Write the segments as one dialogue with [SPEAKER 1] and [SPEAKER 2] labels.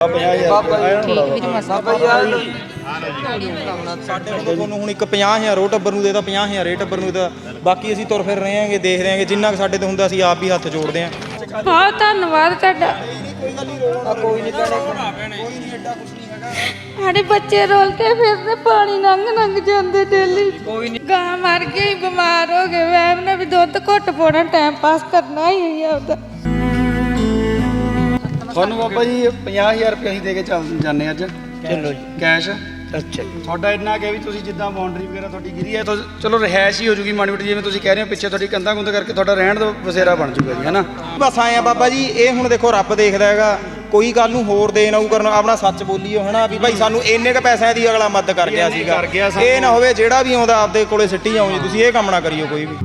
[SPEAKER 1] ਠੀਕ ਵੀਰ ਮਸਾ
[SPEAKER 2] ਸਾਡੇ ਵੱਲੋਂ ਤੁਹਾਨੂੰ ਹੁਣ ਇੱਕ 50000 ਰੋ ਟੱਬਰ ਨੂੰ ਦੇਦਾ 50000 ਰੇ ਟੱਬਰ ਨੂੰ ਦੇਦਾ ਬਾਕੀ ਅਸੀਂ ਤੁਰ ਫਿਰ ਰਹੇ ਹਾਂਗੇ, ਦੇਖ ਰਹੇ ਹਾਂਗੇ, ਜਿੰਨਾ ਕੁ ਸਾਡੇ ਤੋਂ ਹੁੰਦਾ ਅਸੀਂ ਆਪ ਹੀ ਹੱਥ ਜੋੜਦੇ ਹਾਂ।
[SPEAKER 1] ਬਹੁਤ ਧੰਨਵਾਦ ਤੁਹਾਡਾ। ਸਾਡੇ ਬੱਚੇ ਰੋਲਦੇ ਫਿਰਦੇ, ਪਾਣੀ ਨੰਗ ਨੰਗ ਜਾਂਦੇ ਡੇਲੀ ਕੋਈ ਨਹੀਂ ਗਾਂ ਮਰ ਗਈ, ਬਿਮਾਰ ਹੋ ਗਏ ਵੈਮ ਨੇ ਵੀ ਦੁੱਧ ਘੁੱਟ ਪਾਉਣਾ ਟਾਈਮ ਪਾਸ ਕਰਨਾ ਹੀ ਹੈ ਆਪਦਾ।
[SPEAKER 3] ਤੁਹਾਨੂੰ ਬਾਬਾ ਜੀ 50000 ਰੁਪਏ ਅਸੀਂ ਦੇ ਕੇ ਚੱਲ ਜਾਂਦੇ ਅੱਜ।
[SPEAKER 4] ਚਲੋ ਜੀ।
[SPEAKER 3] ਕੈਸ਼
[SPEAKER 4] ਅੱਛਾ ਜੀ।
[SPEAKER 3] ਤੁਹਾਡਾ ਇੰਨਾ ਕਿ ਵੀ ਤੁਸੀਂ ਜਿੱਦਾਂ ਬਾਉਂਡਰੀ ਵਗੈਰਾ ਤੁਹਾਡੀ ਗਿਰੀ ਹੈ ਚਲੋ ਰਹਿائش ਹੀ ਹੋ ਜੂਗੀ ਮਾੜੀ ਮੋਟੀ ਜਿਵੇਂ ਤੁਸੀਂ ਕਹਿ ਰਹੇ ਹੋ ਪਿੱਛੇ ਤੁਹਾਡੀ ਕੰਧਾਂ ਗੁੰਦ ਕਰਕੇ ਤੁਹਾਡਾ ਰਹਿਣ ਦਾ ਵਸੇਰਾ ਬਣ ਜੂਗਾ ਜੀ ਹੈਨਾ?
[SPEAKER 2] ਬਸ ਆਇਆ ਬਾਬਾ ਜੀ ਇਹ ਹੁਣ ਦੇਖੋ ਰੱਬ ਦੇਖਦਾ ਹੈਗਾ ਕੋਈ ਗੱਲ ਨੂੰ ਹੋਰ ਦੇਣ ਆਊ ਕਰਨ ਆਪਣਾ ਸੱਚ ਬੋਲੀਓ ਹਨਾ ਵੀ ਭਾਈ ਸਾਨੂੰ ਇੰਨੇ ਕੁ ਪੈਸਿਆਂ ਦੀ ਅਗਲਾ ਮਦਦ ਕਰ ਗਿਆ ਸੀਗਾ। ਇਹ ਨਾ ਹੋਵੇ ਜਿਹੜਾ ਵੀ ਆਉਂਦਾ ਆਪਦੇ ਕੋਲੇ ਸਿੱਟੀ ਜਾਓ ਤੁਸੀਂ ਇਹ ਕੰਮ ਨਾ ਕਰਿਓ ਕੋਈ ਵੀ।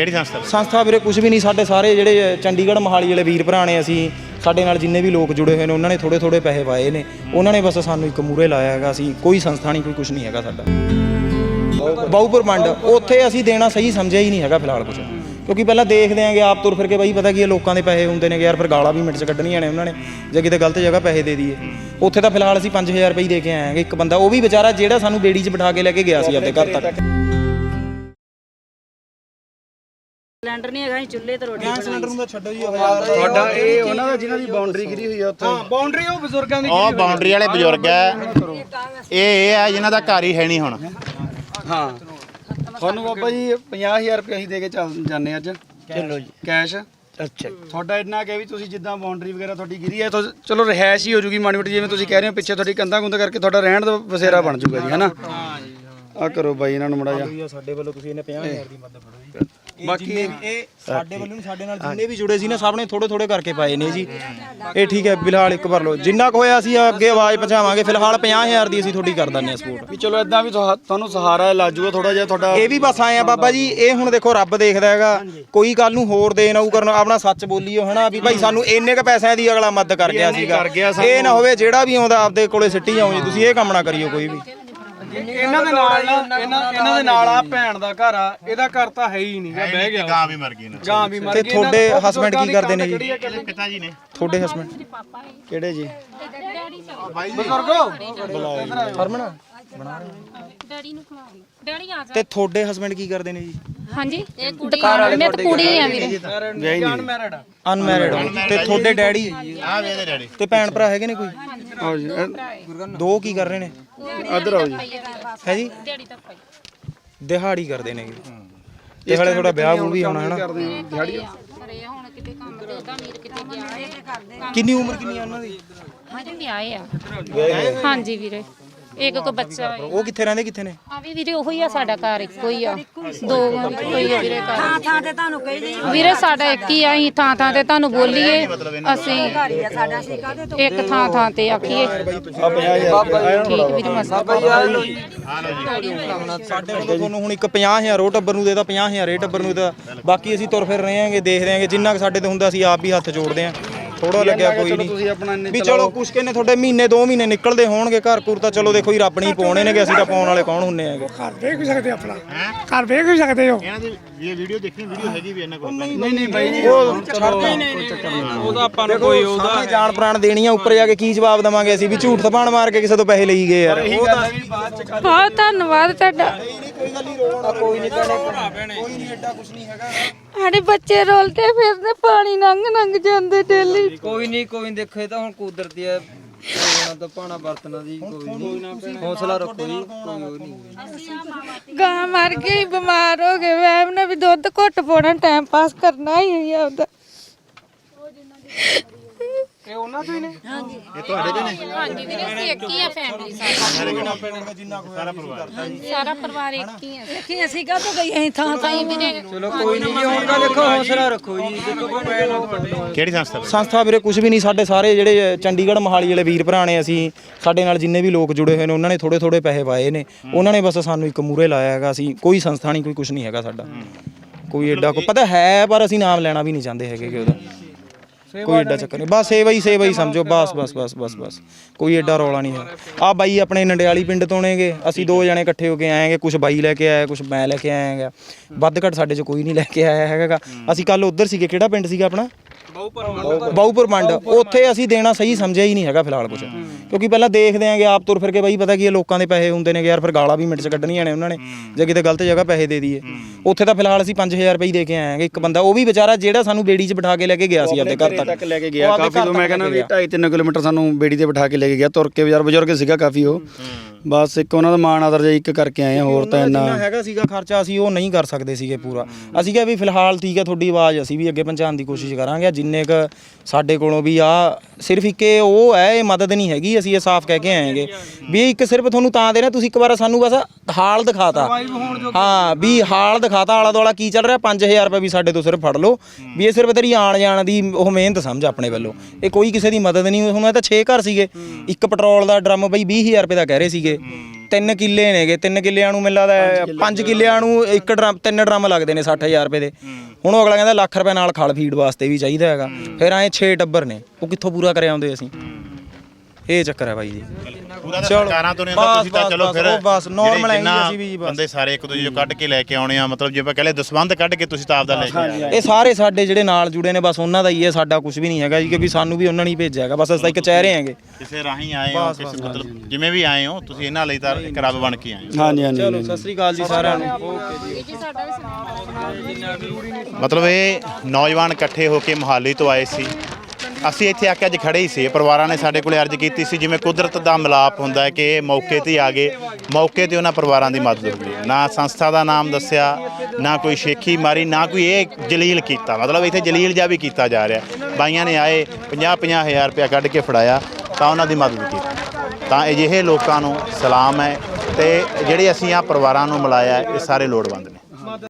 [SPEAKER 5] ਕਿਹੜੀ ਸੰਸਥਾ
[SPEAKER 2] ਸੰਸਥਾ ਵੀਰੇ ਕੁਝ ਵੀ ਨਹੀਂ, ਸਾਡੇ ਸਾਰੇ ਜਿਹੜੇ ਚੰਡੀਗੜ੍ਹ ਮੋਹਾਲੀ ਵਾਲੇ ਵੀਰ ਭਰਾ ਨੇ ਅਸੀਂ, ਸਾਡੇ ਨਾਲ ਜਿੰਨੇ ਵੀ ਲੋਕ ਜੁੜੇ ਹੋਏ ਨੇ, ਉਹਨਾਂ ਨੇ ਥੋੜੇ ਥੋੜੇ ਪੈਸੇ ਪਾਏ ਨੇ। ਉਹਨਾਂ ਨੇ ਬਸ ਸਾਨੂੰ ਇੱਕ ਮੂਰੇ ਲਾਇਆ ਹੈਗਾ ਅਸੀਂ ਕੋਈ ਸੰਸਥਾ ਨਹੀਂ, ਕੋਈ ਕੁਝ ਨਹੀਂ ਹੈਗਾ ਸਾਡਾ। ਬਾਉਪੁਰ ਮੰਡ, ਉੱਥੇ ਅਸੀਂ ਦੇਣਾ ਸਹੀ ਸਮਝਿਆ ਹੀ ਨਹੀਂ ਹੈਗਾ ਫਿਲਹਾਲ ਕੁਝ ਕਿਉਂਕਿ ਪਹਿਲਾਂ ਦੇਖਦੇ ਆਂਗੇ, ਆਪ ਤੁਰ ਫਿਰ ਕੇ ਬਾਈ, ਪਤਾ ਕੀ ਹੈ, ਲੋਕਾਂ ਦੇ ਪੈਸੇ ਹੁੰਦੇ ਨੇ ਯਾਰ, ਫਿਰ ਗਾਲਾਂ ਵੀ ਮਿੰਟ 'ਚ ਕੱਢਣੀਆਂ ਨੇ ਉਹਨਾਂ ਨੇ। ਜੇ ਕਿਤੇ ਗਲਤ ਜਗ੍ਹਾ ਪੈਸੇ ਦੇ ਦਈਏ। ਉੱਥੇ ਤਾਂ ਫਿਲਹਾਲ ਅਸੀਂ 5000 ਰੁਪਏ ਹੀ ਦੇ ਕੇ ਆਏ ਆਂਗੇ। ਇੱਕ ਬੰਦਾ, ਉਹ ਵੀ ਵਿਚਾਰਾ ਜਿਹੜਾ ਸਾਨੂੰ ਬੇੜੀ 'ਚ ਬਿਠਾ ਕੇ ਲੈ ਕੇ ਗਿਆ ਸੀ ਆਪਣੇ ਘਰ ਤੱਕ।
[SPEAKER 6] ਸਿਲੰਡਰ ਨਹੀਂ ਹੈਗਾ ਅਸੀਂ ਚੁੱਲ੍ਹੇ ਤੇ ਰੋਟੀ
[SPEAKER 2] ਗੈਸ ਸਿਲੰਡਰ ਨੂੰ ਛੱਡੋ ਜੀ 1000
[SPEAKER 3] ਤੁਹਾਡਾ ਇਹ ਉਹਨਾਂ ਦਾ ਜਿਨ੍ਹਾਂ ਦੀ ਬਾਉਂਡਰੀ ਗਿਰੀ ਹੋਈ ਆ ਉੱਥੇ।
[SPEAKER 2] ਹਾਂ ਬਾਉਂਡਰੀ ਉਹ ਬਜ਼ੁਰਗਾਂ ਦੀ
[SPEAKER 5] ਉਹ ਬਾਉਂਡਰੀ ਵਾਲੇ ਬਜ਼ੁਰਗ ਐ ਇਹ ਇਹ ਆ ਜਿਨ੍ਹਾਂ ਦਾ ਘਰ ਹੀ ਹੈ ਨਹੀਂ ਹੁਣ।
[SPEAKER 3] ਹਾਂ। ਤੁਹਾਨੂੰ ਬਾਬਾ ਜੀ 50000 ਰੁਪਏ ਅਸੀਂ ਦੇ ਕੇ ਚੱਲ ਜਾਂਦੇ ਅੱਜ।
[SPEAKER 4] ਚਲੋ ਜੀ।
[SPEAKER 3] ਕੈਸ਼।
[SPEAKER 4] ਅੱਛਾ
[SPEAKER 3] ਤੁਹਾਡਾ ਇੰਨਾ ਕਿ ਵੀ ਤੁਸੀਂ ਜਿੱਦਾਂ ਬਾਉਂਡਰੀ ਵਗੈਰਾ ਤੁਹਾਡੀ ਗਿਰੀ ਹੈ ਚਲੋ ਰਹਿائش ਹੀ ਹੋ ਜੂਗੀ ਮਾੜੀ ਮੋਟੀ ਜਿਵੇਂ ਤੁਸੀਂ ਕਹਿ ਰਹੇ ਹੋ ਪਿੱਛੇ ਤੁਹਾਡੀ ਕੰਧਾਂ ਕੁੰਧ ਕਰਕੇ ਤੁਹਾਡਾ ਰਹਿਣ ਦਾ ਵਸੇਰਾ ਬਣ ਜੂਗਾ ਜੀ ਹੈਨਾ? ਆ ਕਰੋ ਬਾਈ ਇਹਨਾਂ ਨੂੰ ਮੜਾ ਜਾ
[SPEAKER 2] ਸਾਡੇ ਵੱਲੋਂ ਤੁਸੀਂ ਇਹਨੇ 50000 ਦੀ ਮਦਦ ਫੜੋ ਜੀ। ਬਾਕੀ ਇਹ ਸਾਡੇ ਵੱਲੋਂ ਨੀ, ਸਾਡੇ ਨਾਲ ਜਿੰਨੇ ਵੀ ਜੁੜੇ ਸੀ ਨਾ ਸਭ ਨੇ ਥੋੜੇ ਥੋੜੇ ਕਰਕੇ ਪਾਏ ਨੇ ਜੀ। ਇਹ ਠੀਕ ਹੈ ਫਿਲਹਾਲ ਇੱਕ ਵਾਰ ਲੋ ਜਿੰਨਾ ਕੁ ਹੋਇਆ ਅਸੀਂ ਅੱਗੇ ਆਵਾਜ਼ ਪਹੁੰਚਾਵਾਂਗੇ। ਫਿਲਹਾਲ 50000 ਦੀ ਅਸੀਂ ਤੁਹਾਡੀ ਕਰ ਦਿੰਦੇ ਹਾਂ ਸਪੋਰਟ
[SPEAKER 3] ਵੀ ਚਲੋ ਇਦਾਂ ਵੀ ਤੁਹਾ- ਤੁਹਾਨੂੰ ਸਹਾਰਾ ਲੱਗ ਜੂਗਾ ਥੋੜਾ ਜਿਹਾ ਤੁਹਾਡਾ
[SPEAKER 2] ਇਹ ਵੀ ਬਸ ਆਏ ਆ ਬਾਬਾ ਜੀ ਇਹ ਹੁਣ ਦੇਖੋ ਰੱਬ ਦੇਖਦਾ ਹੈਗਾ। ਕੋਈ ਗੱਲ ਨੂੰ ਹੋਰ ਦੇ ਨਾ ਉਹ ਕਰਨ ਆਪਣਾ ਸੱਚ ਬੋਲੀਓ ਹਨਾ ਵੀ ਭਾਈ ਸਾਨੂੰ ਇੰਨੇ ਕ ਪੈਸਿਆਂ ਦੀ ਅਗਲਾ ਮਦਦ ਕਰ ਗਿਆ ਸੀਗਾ।
[SPEAKER 3] ਕਰ ਗਿਆ ਸਾਨੂੰ।
[SPEAKER 2] ਇਹ ਨਾ ਹੋਵੇ ਜਿਹੜਾ ਵੀ ਆਉਂਦਾ ਆਪਦੇ ਕੋਲੇ ਸਿੱਟੀ ਆਉਂ ਜੀ ਤੁਸੀਂ ਇਹ ਕੰਮ ਨਾ ਕਰਿਓ ਕੋਈ ਵੀ।
[SPEAKER 3] ਇਹਨਾਂ ਦੇ ਨਾਲ ਨਾ ਇਹਨਾਂ ਇਹਨਾਂ ਦੇ ਨਾਲ ਆ ਭੈਣ ਦਾ ਘਰ ਆ ਇਹਦਾ ਘਰ ਤਾਂ ਹੈ ਹੀ ਨਹੀਂਗਾ ਬਹਿ ਗਿਆ।
[SPEAKER 5] ਗਾਂ ਵੀ ਮਰ ਗਈ ਨਾ
[SPEAKER 3] ਗਾਂ ਵੀ ਮਰ
[SPEAKER 2] ਤੇ
[SPEAKER 3] ਗਈ।
[SPEAKER 2] ਤੁਹਾਡੇ ਹਸਬੰਡ ਕੀ ਕਰਦੇ ਨੇ? ਜੀ
[SPEAKER 5] ਇਹਦੇ ਪਿਤਾ ਜੀ ਨੇ।
[SPEAKER 2] ਤੁਹਾਡੇ ਹਸਬੰਡ ਕਿਹੜੇ ਜੀ?
[SPEAKER 3] ਬਜ਼ੁਰਗੋ।
[SPEAKER 2] ਹਰਮਨ।
[SPEAKER 1] ਡੈਡੀ ਨੂੰ ਖਵਾ ਡੈਡੀ ਆ
[SPEAKER 2] ਤੇ ਤੁਹਾਡੇ ਹਸਬੰਡ ਕੀ ਕਰਦੇ ਨੇ ਜੀ?
[SPEAKER 1] ਹਾਂਜੀ। ਦੁਕਾਨ ਮੈਂ ਤਾਂ ਕੁੜੀ ਆ ਵੀਰੇ।
[SPEAKER 3] ਅਨਮੈਰਿਡ ਆ।
[SPEAKER 2] ਅਨਮੈਰਿਡ ਤੇ ਤੁਹਾਡੇ ਡੈਡੀ
[SPEAKER 5] ਆ ਵੇ ਇਹਦੇ ਡੈਡੀ।
[SPEAKER 2] ਤੇ ਭੈਣ ਭਰਾ ਹੈਗੇ ਨੇ ਕੋਈ?
[SPEAKER 3] ਆਓ ਜੀ
[SPEAKER 2] ਦੋ ਕੀ ਕਰ ਰਹੇ ਨੇ?
[SPEAKER 3] ਇੱਧਰ ਆਓ ਜੀ।
[SPEAKER 2] ਹੈ ਜੀ?
[SPEAKER 1] ਡੈਡੀ ਤਾਂ ਭਾਈ
[SPEAKER 2] ਦਿਹਾੜੀ ਕਰਦੇ ਨੇ ਤੇ ਹਲੇ ਤੁਹਾਡਾ ਵਿਆਹ ਵੂ ਵੀ ਹੋਣਾ ਹੈ? ਨਾ
[SPEAKER 3] ਦਿਹਾੜੀ
[SPEAKER 1] ਘਰੇ ਹੁਣ ਕਿਤੇ ਕੰਮ ਤੇ ਉਹਦਾ ਵੀਰ ਕਿਤੇ ਗਿਆ ਹੈ
[SPEAKER 2] ਕਿੰਨੀ ਉਮਰ ਕਿੰਨੀ ਆ ਉਹਨਾਂ ਦੀ?
[SPEAKER 1] ਹਾਂਜੀ ਵਿਆਹੇ ਆ? ਹਾਂਜੀ ਵੀਰੇ। ਇੱਕ ਕੋ ਬੱਚਾ
[SPEAKER 2] ਉਹ ਕਿੱਥੇ ਰਹਿੰਦੇ ਕਿੱਥੇ ਨੇ?
[SPEAKER 1] ਆ ਵੀ ਵੀਰੇ ਉਹੀ ਆ ਸਾਡਾ ਘਰ ਇੱਕੋ ਹੀ ਆ। ਦੋ ਇੱਕੋ ਹੀ ਆ ਵੀਰੇ ਘਰ।
[SPEAKER 6] ਥਾਂ ਤੇ ਤੁਹਾਨੂੰ ਕਹੀ ਦੀ
[SPEAKER 1] ਵੀਰੇ ਸਾਡਾ ਇੱਕ ਹੀ ਆ ਅਸੀਂ ਥਾਂ ਥਾਂ ਤੇ ਤੁਹਾਨੂੰ ਬੋਲੀਏ। ਅਸੀਂ
[SPEAKER 6] ਘਰ ਆ ਸਾਡਾ ਸੀ ਕਾਹਦੇ ਤੋਂ
[SPEAKER 1] ਇੱਕ ਥਾਂ ਥਾਂ ਤੇ ਆਖੀਏ। ਠੀਕ ਵੀਰੇ ਮਸਾ
[SPEAKER 2] ਸਾਡੇ ਵੱਲੋਂ ਤੁਹਾਨੂੰ ਹੁਣ ਇੱਕ 50000 ਰੋ ਟੱਬਰ ਨੂੰ ਦੇਦਾ 50000 ਰੇ ਟੱਬਰ ਨੂੰ ਦੇਦਾ ਬਾਕੀ ਅਸੀਂ ਤੁਰ ਫਿਰ ਰਹੇ ਹਾਂਗੇ ਦੇਖ ਰਹੇ ਹਾਂਗੇ ਜਿੰਨਾ ਕੁ ਸਾਡੇ ਤੋਂ ਹੁੰਦਾ ਅਸੀਂ ਆਪ ਹੀ ਹੱਥ ਜੋੜਦੇ ਹਾਂ। ਥੋੜਾ ਲੱਗਿਆ ਕੋਈ ਨਹੀਂ।
[SPEAKER 3] ਤੁਸੀਂ ਆਪਣਾ ਇੰਨੇ
[SPEAKER 2] ਵੀ ਚਲੋ। ਕੁਛ ਕਿਨੇ ਤੁਹਾਡੇ ਮਹੀਨੇ 2 ਮਹੀਨੇ ਨਿਕਲਦੇ ਹੋਣਗੇ ਘਰ ਘੁਰ ਤਾਂ ਚਲੋ ਦੇਖੋ ਹੀ ਰੱਬ ਨਹੀਂ ਪਾਉਣੇ ਨੇਗੇ ਅਸੀਂ ਤਾਂ ਪਾਉਣ ਵਾਲੇ ਕੌਣ ਹੁੰਨੇ ਹੈਗੇ।
[SPEAKER 7] ਘਰ ਵੇਖ ਵੀ ਸਕਦੇ ਆਪਣਾ? ਘਰ ਵੇਖ ਵੀ ਸਕਦੇ ਹੋ?
[SPEAKER 5] ਇਹਨਾਂ ਦੀ ਇਹ ਵੀਡੀਓ ਦੇਖਣੀ ਵੀਡੀਓ ਹੈਗੀ ਵੀ ਇਹਨਾਂ ਕੋਲ।
[SPEAKER 3] ਨਹੀਂ ਨਹੀਂ ਬਾਈ ਜੀ
[SPEAKER 2] ਉਹ ਛੱਡਦੇ ਨਹੀਂ। ਉਹਦਾ ਆਪਾਂ ਨੂੰ ਕੋਈ ਉਹਦਾ ਜਾਨ ਪ੍ਰਾਣ ਦੇਣੀ ਆ ਉੱਪਰ ਜਾ ਕੇ ਕੀ ਜਵਾਬ ਦਵਾਂਗੇ ਅਸੀਂ ਵੀ? ਝੂਠ ਥਪਾਣ ਮਾਰ ਕੇ ਕਿਸੇ ਤੋਂ ਪੈਸੇ ਲਈ ਗਏ ਯਾਰ। ਉਹ ਤਾਂ
[SPEAKER 1] ਬਹੁਤ ਧੰਨਵਾਦ ਤੁਹਾਡਾ। ਸਾਡੇ ਬੱਚੇ ਰੋਲਦੇ ਫਿਰਦੇ ਪਾਣੀ ਲੰਘ ਲੰਘ ਜਾਂਦੇ ਡੇਲੀ
[SPEAKER 8] ਕੋਈ ਨਹੀਂ ਕੋਈ ਨੀ ਦੇਖੋ ਇਹ ਤਾਂ ਹੁਣ ਕੁਦਰਤੀ ਹੈ। ਉਹਨਾਂ ਦਾ ਪਾਣਾ ਵਰਤਣਾ ਦੀ ਕੋਈ ਨਹੀਂ। ਹੌਸਲਾ ਰੱਖੋ ਜੀ ਕੋਈ ਉਹ ਨਹੀਂ।
[SPEAKER 1] ਗਾਂ ਮਰ ਗਈ ਬਿਮਾਰ ਹੋ ਗਏ। ਵੈਮ ਨੇ ਵੀ ਦੁੱਧ ਘੁੱਟ ਪਾਉਣਾ ਟਾਈਮ ਪਾਸ ਕਰਨਾ ਹੀ ਹੈ ਆਪਦਾ।
[SPEAKER 3] ਇਹ ਉਹਨਾਂ ਤੋਂ ਹੀ ਨੇ?
[SPEAKER 5] ਇਹ ਤੁਹਾਡੇ ਦੇ ਨੇ?
[SPEAKER 1] ਹਾਂਜੀ ਵੀਰੇ ਅਸੀਂ ਇੱਕ ਹੀ ਆ ਫੈਮਿਲੀ ਸਾਰਾ ਪਰਿਵਾਰ। ਇੱਕ ਹੀ ਆ।
[SPEAKER 6] ਦੇਖੀ ਅਸੀਂ ਕਾਹਤੋਂ ਗਈ ਅਸੀਂ ਥਾਂ ਥਾਂ।
[SPEAKER 1] ਅਸੀਂ ਵੀਰੇ
[SPEAKER 8] ਚਲੋ ਕੋਈ ਨਹੀਂ ਜੀ ਹੁਣ ਤਾਂ ਦੇਖੋ ਹੌਸਲਾ ਰੱਖੋ ਜੀ। ਦੇਖੋ ਕੋਈ ਪੈਰ ਨਾ ਪੜਨਾ
[SPEAKER 5] ਕਿਹੜੀ ਸੰਸਥਾ
[SPEAKER 2] ਸੰਸਥਾ ਵੀਰੇ ਕੁਝ ਵੀ ਨਹੀਂ। ਸਾਡੇ ਸਾਰੇ ਜਿਹੜੇ ਚੰਡੀਗੜ੍ਹ ਮੋਹਾਲੀ ਵਾਲੇ ਵੀਰ ਭਰਾ ਨੇ ਅਸੀਂ ਸਾਡੇ ਨਾਲ ਜਿੰਨੇ ਵੀ ਲੋਕ ਜੁੜੇ ਹੋਏ ਨੇ ਉਹਨਾਂ ਨੇ ਥੋੜੇ ਥੋੜੇ ਪੈਸੇ ਪਾਏ ਨੇ। ਉਹਨਾਂ ਨੇ ਬਸ ਸਾਨੂੰ ਇੱਕ ਮੂਰੇ ਲਾਇਆ ਹੈਗਾ ਅਸੀਂ ਕੋਈ ਸੰਸਥਾ ਨਹੀਂ ਕੋਈ ਕੁਝ ਨਹੀਂ ਹੈਗਾ ਸਾਡਾ। ਕੋਈ ਐਡਾ ਕੋ ਪਤਾ ਹੈ ਪਰ ਅਸੀਂ ਨਾਮ ਲੈਣਾ ਵੀ ਨਹੀਂ ਚਾਹੁੰਦੇ ਹੈਗੇ ਕਿ ਉਹਦਾ। ਕੋਈ ਐਡਾ ਚੱਕਰ ਨਹੀਂ। ਬਸ ਸੇਵਾ ਹੀ ਸੇਵਾ ਹੀ ਸਮਝੋ, ਬਸ ਬਸ ਬਸ ਬਸ ਬਸ। ਕੋਈ ਐਡਾ ਰੌਲਾ ਨਹੀਂ ਹੈ। ਆ ਬਾਈ ਆਪਣੇ ਨੰਡਿਆਲੀ ਪਿੰਡ ਤੋਂ ਨੇਗੇ। ਅਸੀਂ ਦੋ ਜਣੇ ਇਕੱਠੇ ਹੋ ਕੇ ਆਏਗੇ ਕੁਝ ਬਾਈ ਲੈ ਕੇ ਆਇਆ ਕੁਝ ਮੈਂ ਲੈ ਕੇ ਆਇਆ ਹੈਗਾ। ਵੱਧ ਘੱਟ ਸਾਡੇ ਚ ਕੋਈ ਨਹੀਂ ਲੈ ਕੇ ਆਇਆ ਹੈਗਾ ਅਸੀਂ ਕੱਲ ਉਧਰ ਸੀਗੇ। ਕਿਹੜਾ ਪਿੰਡ ਸੀਗਾ ਆਪਣਾ? ਬਾਉਪੁਰ ਮੰਡ ਉੱਥੇ ਅਸੀਂ ਦੇਣਾ ਸਹੀ ਸਮਝਿਆ ਹੀ ਨਹੀਂ ਹੈਗਾ ਫਿਲਹਾਲ ਕੁਝ ਕਿਉਂਕਿ ਪਹਿਲਾਂ ਦੇਖਦੇ ਆਂਗੇ ਆਪ ਤੁਰ ਫਿਰ ਕੇ ਬਈ ਪਤਾ ਕੀ ਹੈ ਲੋਕਾਂ ਦੇ ਪੈਸੇ ਹੁੰਦੇ ਨੇ ਯਾਰ ਫਿਰ ਗਾਲਾਂ ਵੀ ਮਿੰਟ 'ਚ ਕੱਢਣੀਆਂ ਨੇ ਉਹਨਾਂ ਨੇ ਜੇ ਕਿਤੇ ਗਲਤ ਜਗ੍ਹਾ ਪੈਸੇ ਦੇ ਦਈਏ। ਉੱਥੇ ਤਾਂ ਫਿਲਹਾਲ ਅਸੀਂ 5000 ਰੁਪਏ ਹੀ ਦੇ ਕੇ ਆਏ ਆਂਗੇ ਇੱਕ ਬੰਦਾ ਉਹ ਵੀ ਵਿਚਾਰਾ ਜਿਹੜਾ ਸਾਨੂੰ ਬੇੜੀ 'ਚ ਬਿਠਾ ਕੇ ਲੈ ਕੇ ਗਿਆ ਸੀ ਆਪਣੇ ਘਰ
[SPEAKER 3] ਤੱਕ। ਲੈ ਕੇ ਗਿਆ ਕਾਫੀ ਤੋਂ ਮੈਂ ਕਹਿੰਦਾ ਵੀ 2.5 3 ਕਿਲੋਮੀਟਰ ਸਾਨੂੰ ਬੇੜੀ ਤੇ ਬਿਠਾ ਕੇ ਲੈ ਕੇ ਗਿਆ ਤੁਰ ਕੇ ਯਾਰ ਬਜ਼ੁਰਗ ਸੀਗਾ ਕਾਫੀ ਉਹ। ਬਸ ਇੱਕ ਉਹਨਾਂ ਦਾ ਮਾਣ ਆਦਰ ਜਿਹਾ ਇੱਕ ਕਰਕੇ ਆਏ ਆ ਹੋਰ ਤਾਂ ਇੰਨਾ
[SPEAKER 2] ਜਿੰਨਾ ਹੈਗਾ ਸੀਗਾ ਖਰਚਾ ਅਸੀਂ ਉਹ ਨਹੀਂ ਕਰ ਸਕਦੇ ਸੀਗੇ ਪੂਰਾ। ਅਸੀਂ ਕਿਹਾ ਵੀ ਫਿਲਹਾਲ ਠੀਕ ਹੈ ਤੁਹਾਡੀ ਆਵਾਜ਼ ਅਸੀਂ ਵੀ ਅੱਗੇ ਪਹੁੰਚਾਉਣ ਦੀ ਕੋਸ਼ਿਸ਼ ਕਰਾਂਗੇ। ਜਿੰਨੇ ਕ ਸਾਡੇ ਕੋਲੋਂ ਵੀ ਆ ਸਿਰਫ ਇੱਕ ਇਹ ਉਹ ਹੈ ਇਹ ਮਦਦ ਨਹੀਂ ਹੈਗੀ ਅਸੀਂ ਇਹ ਸਾਫ਼ ਕਹਿ ਕੇ ਆਏਗੇ। ਵੀ ਇੱਕ ਸਿਰਫ ਤੁਹਾਨੂੰ ਤਾਂ ਦੇ ਰਹੇ ਤੁਸੀਂ ਇੱਕ ਵਾਰ ਸਾਨੂੰ ਬਸ ਹਾਲ ਦਿਖਾਤਾ। ਹਾਂ ਵੀ ਹਾਲ ਦਿਖਾਤਾ ਆਲਾ ਦੁਆਲਾ ਕੀ ਚੱਲ ਰਿਹਾ 5000 ਰੁਪਏ ਵੀ ਸਾਡੇ ਤੋਂ ਸਿਰਫ ਫੜ ਲਓ। ਵੀ ਇਹ ਸਿਰਫ ਤੇਰੀ ਆਣ ਜਾਣ ਦੀ ਉਹ ਮਿਹਨਤ ਸਮਝ ਆਪਣੇ ਵੱਲੋਂ। ਇਹ ਕੋਈ ਕਿਸੇ ਦੀ ਮਦਦ ਨਹੀਂ ਹੁਣ ਇਹ ਤਾਂ 6 ਘਰ ਸੀਗੇ। ਇੱਕ ਪੈਟਰੋਲ ਦਾ ਡਰਮ ਬਈ 20000 ਰੁਪਏ ਦਾ ਕਹਿ ਰਹੇ ਸੀਗੇ। ਤਿੰਨ ਕਿੱਲੇ ਨੇਗੇ। ਤਿੰਨ ਕਿੱਲਿਆਂ ਨੂੰ ਮੈਨੂੰ ਲੱਗਦਾ ਪੰਜ ਕਿੱਲਿਆਂ ਨੂੰ ਇੱਕ ਡਰਮ ਤਿੰਨ ਡਰਮ ਲੱਗਦੇ ਨੇ 60000 ਰੁਪਏ ਦੇ। ਹੁਣ ਉਹ ਅਗਲਾ ਕਹਿੰਦਾ ਲੱਖ ਰੁਪਏ ਨਾਲ ਖਲ ਫੀਡ ਵਾਸਤੇ ਵੀ ਚਾਹੀਦਾ ਹੈਗਾ। ਫਿਰ ਐ 6 ਟੱਬਰ ਨੇ। ਉਹ ਕਿੱਥੋਂ ਪੂਰਾ ਕਰਿਆ ਆਉਂਦੇ ਅਸੀਂ? ਇਹ ਚੱਕਰ ਹੈ ਬਾਈ ਜੀ।
[SPEAKER 5] ਪੂਰਾ ਤਾਂ
[SPEAKER 2] ਚਲੋ।
[SPEAKER 5] ਸਰਕਾਰਾਂ ਤੋਂ ਨਹੀਂ ਹੁੰਦਾ
[SPEAKER 2] ਬਸ,
[SPEAKER 5] ਤੁਸੀਂ ਤਾਂ
[SPEAKER 2] ਬਸ,
[SPEAKER 5] ਚਲੋ
[SPEAKER 2] ਬਸ,
[SPEAKER 5] ਫਿਰ
[SPEAKER 2] ਉਹ ਬਸ, normal
[SPEAKER 5] ਜਿਹੜੇ
[SPEAKER 2] ਹੈਗੇ
[SPEAKER 5] ਜਿੰਨਾ
[SPEAKER 2] ਅਸੀਂ ਵੀ ਜੀ ਬਸ।
[SPEAKER 5] ਬੰਦੇ ਸਾਰੇ ਇੱਕ ਦੂਜੇ ਚੋਂ ਕੱਢ ਕੇ ਲੈ ਕੇ ਆਉਣੇ ਆ ਮਤਲਬ ਜੇ ਆਪਾਂ ਕਹਿੰਦੇ ਦਸਵੰਧ ਕੱਢ ਕੇ ਤੁਸੀਂ ਤਾਂ ਆਪਦਾ ਲੈ ਕੇ ਆਏ
[SPEAKER 2] ਇਹ ਸਾਰੇ ਸਾਡੇ ਜਿਹੜੇ ਨਾਲ ਜੁੜੇ ਨੇ ਬਸ ਉਹਨਾਂ ਦਾ ਹੀ ਹੈ ਸਾਡਾ ਕੁਝ ਵੀ ਨਹੀਂ ਹੈਗਾ ਜੀ ਕਿਉਂਕਿ ਸਾਨੂੰ ਵੀ ਉਹਨਾਂ ਨੇ ਹੀ ਭੇਜਿਆ ਹੈਗਾ। ਬਸ ਅਸੀਂ ਤਾਂ ਇੱਕ ਚਿਹਰੇ ਹੈਗੇ।
[SPEAKER 5] ਕਿਸੇ ਰਾਹੀਂ ਆਏ ਹੋ ਕਿਸੇ ਮਤਲਬ ਜਿਵੇਂ ਵੀ ਆਏ ਹੋ ਤੁਸੀਂ ਇਹਨਾਂ ਲਈ ਤਾਂ ਇੱਕ ਰੱਬ ਬਣ ਕੇ ਆਏ ਹੋ।
[SPEAKER 3] ਹਾਂਜੀ ਹਾਂਜੀ
[SPEAKER 2] ਚਲੋ ਸਤਿ ਸ੍ਰੀ ਅਕਾਲ ਜੀ ਸਾਰਿਆਂ ਨੂੰ।
[SPEAKER 5] ਮਤਲਬ ਇਹ ਨੌਜਵਾਨ ਇਕੱਠੇ ਹੋ ਕੇ ਮੁਹਾਲੀ ਤੋਂ ਆਏ ਸੀ। ਅਸੀਂ ਇੱਥੇ ਆ ਕੇ ਅੱਜ ਖੜੇ ਹੀ ਸੀ। ਪਰਿਵਾਰਾਂ ਨੇ ਸਾਡੇ ਕੋਲੇ ਅਰਜ਼ ਕੀਤੀ ਸੀ, ਜਿਵੇਂ ਕੁਦਰਤ ਦਾ ਮਿਲਾਪ ਹੁੰਦਾ ਹੈ ਕਿ ਇਹ ਮੌਕੇ ਤੇ ਆ ਗਏ, ਮੌਕੇ ਤੇ ਉਹਨਾਂ ਪਰਿਵਾਰਾਂ ਦੀ ਮਦਦ ਹੋਈ। ਨਾ ਸੰਸਥਾ ਦਾ ਨਾਮ ਦੱਸਿਆ, ਨਾ ਕੋਈ ਸ਼ੇਖੀ ਮਾਰੀ, ਨਾ ਕੋਈ ਇਹ ਜਲੀਲ ਕੀਤਾ। ਮਤਲਬ ਇੱਥੇ ਜਲੀਲ ਜਿਹਾ ਵੀ ਕੀਤਾ ਜਾ ਰਿਹਾ। ਬਾਈਆਂ ਨੇ ਆਏ 50 50 ਹਜ਼ਾਰ ਰੁਪਇਆ ਕੱਢ ਕੇ ਫੜਾਇਆ, ਤਾਂ ਉਹਨਾਂ ਦੀ ਮਦਦ ਕੀਤੀ। ਤਾਂ ਅਜਿਹੇ ਲੋਕਾਂ ਨੂੰ ਸਲਾਮ ਹੈ ਤੇ ਜਿਹੜੇ ਅਸੀਂ ਆ ਪਰਿਵਾਰਾਂ ਨੂੰ ਮਿਲਾਇਆ ਇਹ ਸਾਰੇ ਲੋੜਵੰਦ ਨੇ।